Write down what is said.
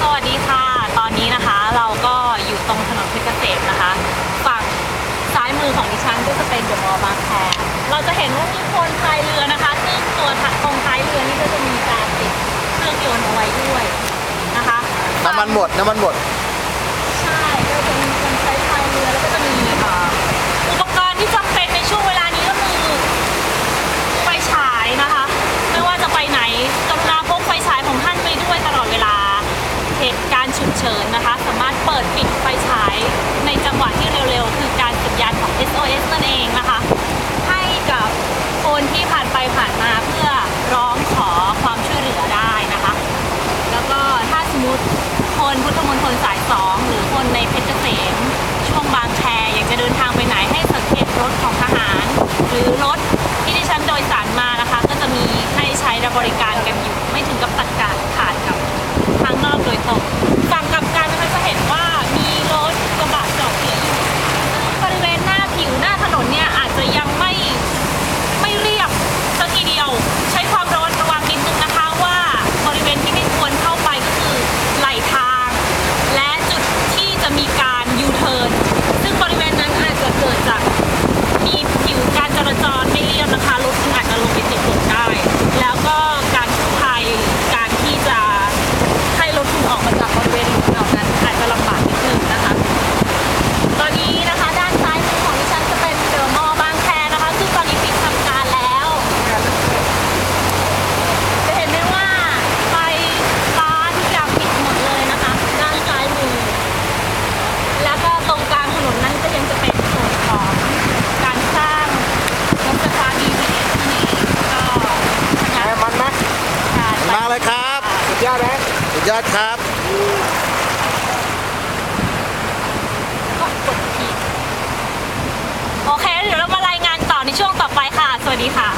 สวัสดีค่ะ ตอนนี้นะคะเราก็อยู่ตรงถนนเพชรเกษมนะคะ ฝั่งซ้ายมือของดิฉันก็จะเป็นเดอะมอลล์บางแคเราจะเห็นว่ามีคนพายเรือนะคะ ซึ่งตัวถัดตรงท้ายเรือนี่ก็จะมีการติดเครื่องยนต์เอาไว้ด้วยนะคะ น้ำมันหมด น้ำมันหมด ณฑลสายสองหรือคนในเพชรเกษมช่วงบางแคอยากจะเดินทางไปไหนให้สังเกตรถของทหาร หรือรถที่ดิฉันโดยสารมานะคะ ก็จะมีให้ใช้รับบริการกันอยู่ มีการยูเทิร์น มาเลยครับสุดยอดไหมสุดยอดครับโอเคเดี๋ยวเรามารายงานต่อในช่วงต่อไปค่ะ สวัสดีค่ะ